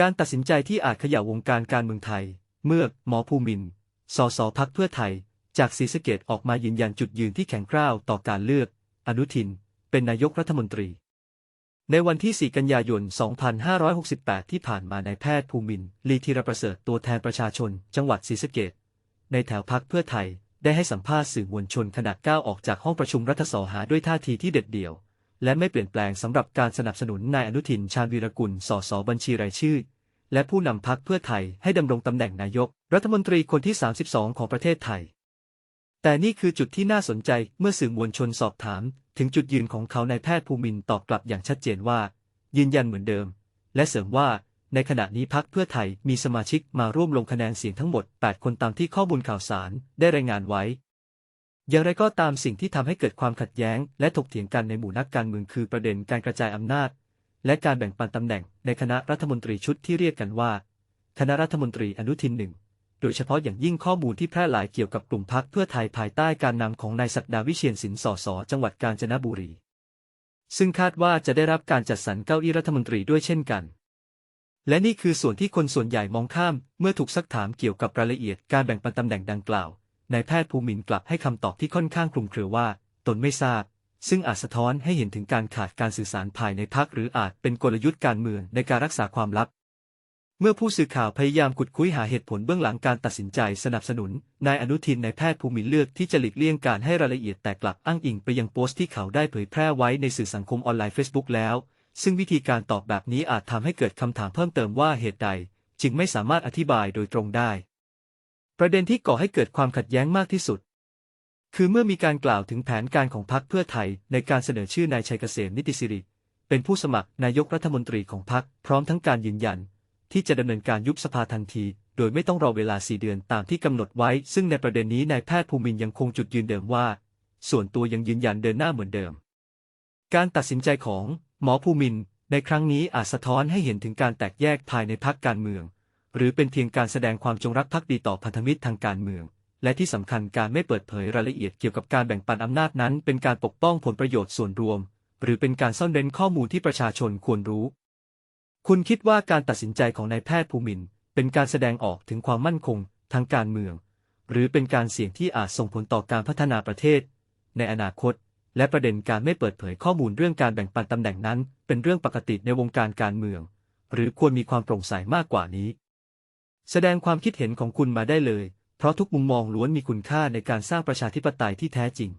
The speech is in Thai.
การตัดสินใจที่อาจขย่าวงการการเมืองไทย เมื่อหมอภูมิน สสพักเพื่อไทย จากศรีสะเกดออกมายืนยันจุดยืนที่แข็งกร้าวต่อการเลือก อนุทิน เป็นนายกรัฐมนตรี ในวันที่ 4 กันยายน 2568 ที่ผ่านมานายแพทย์ภูมิน ลีธีรประเสริฐตัวแทนประชาชน จังหวัดศรีสะเกดในแถวพักเพื่อไทยได้ให้สัมภาษณ์สื่อมวลชนขณะก้าวออกจากห้องประชุมรัฐสภาด้วยท่าทีที่เด็ดเดี่ยว และไม่เปลี่ยนแปลงสำหรับการสนับสนุนนายอนุทินชาญวีรกุล สสบัญชีรายชื่อ และผู้นำพักเพื่อไทยให้ดำรงตำแหน่งนายก รัฐมนตรีคนที่ 32 ของประเทศไทย แต่นี่คือจุดที่น่าสนใจเมื่อสื่อมวลชนสอบถาม ถึงจุดยืนของเขาในายแพทย์ภูมินตอบกลับอย่างชัดเจนว่า ยืนยันเหมือนเดิม และเสริมว่าในขณะนี้พักเพื่อไทยมีสมาชิกมาร่วมลงคะแนนเสียงทั้งหมด 8 คนตามที่ข้อมูลข่าวสารได้รายงานไว้ อย่างไรก็ตามสิ่งที่ทำให้เกิดความขัดแย้ง และถกเถียงกันในหมู่นักการเมืองคือประเด็นการกระจายอำนาจ และการแบ่งปันตำแหน่งในคณะรัฐมนตรีชุดที่เรียกกันว่า คณะรัฐมนตรีอนุทินหนึ่งโดยเฉพาะอย่างยิ่งข้อมูลที่แพร่หลายเกี่ยวกับกลุ่มพักเพื่อไทยภายใต้การนำของนายศักดาวิเชียนสินสสจังหวัดกาญจนบุรี ซึ่งคาดว่าจะได้รับการจัดสรรเก้าอี้รัฐมนตรีด้วยเช่นกัน และนี่คือส่วนที่คนส่วนใหญ่มองข้าม เมื่อถูกซักถามเกี่ยวกับรายละเอียดการแบ่งปันตำแหน่งดังกล่าว นายแพทย์ภูมินกลับให้คำตอบที่ค่อนข้างคลุมเครือว่า ตนไม่ทราบ ซึ่งอาจสะท้อนให้เห็นถึงการขาดการสื่อสารภายในพักหรืออาจเป็นกลยุทธ์การเมืองในการรักษาความลับ เมื่อผู้สื่อข่าวพยายามขุดคุยหาเหตุผลเบื้องหลังการตัดสินใจสนับสนุน นายอนุทินนายแพทย์ภูมินเลือกที่จะหลีกเลี่ยงการให้รายละเอียดแต่กลับอ้างอิงไปยังโพสต์ที่เขาได้เผยแพร่ไว้ในสื่อสังคมออนไลน์ Facebook แล้วซึ่งวิธีการตอบแบบนี้อาจทำให้เกิดคำถามเพิ่มเติมว่าเหตุใด จึงไม่สามารถอธิบายโดยตรงได้ ประเด็นที่ก่อให้เกิดความขัดแย้งมากที่สุด คือเมื่อมีการกล่าวถึงแผนการของพรรคเพื่อไทยในการเสนอชื่อนายชัยเกษมนิติสิริ เป็นผู้สมัครนายกรัฐมนตรีของพรรคพร้อมทั้งการยืนยัน ที่จะดำเนินการยุบสภาทันที โดยไม่ต้องรอเวลา4เดือนตามที่กำหนดไว้ ซึ่งในประเด็นนี้นายแพทย์ภูมินยังคงจุดยืนเดิมว่า ส่วนตัวยังยืนยันเดินหน้าเหมือนเดิม การตัดสินใจของหมอภูมินในครั้งนี้อาจสะท้อนให้เห็นถึงการแตกแยกภายในพรรคการเมือง หรือเป็นเพียงการแสดงความจงรักภักดีต่อพันธมิตรทางการเมือง และที่สำคัญการไม่เปิดเผยรายละเอียดเกี่ยวกับการแบ่งปันอำนาจนั้น เป็นการปกป้องผลประโยชน์ส่วนรวม หรือเป็นการซ่อนเร้นข้อมูลที่ประชาชนควรรู้ คุณคิดว่าการตัดสินใจของนายแพทย์ภูมินเป็นการแสดงออกถึงความมั่นคง ทางการเมือง หรือเป็นการเสี่ยงที่อาจส่งผลต่อการพัฒนาประเทศ ในอนาคต และประเด็นการไม่เปิดเผยข้อมูลเรื่องการแบ่งปันตำแหน่งนั้น เป็นเรื่องปกติในวงการการเมือง หรือควรมีความโปร่งใสมากกว่านี้ แสดงความคิดเห็นของคุณมาได้เลย เพราะทุกมุมมองล้วนมีคุณค่าในการสร้างประชาธิปไตยที่แท้จริง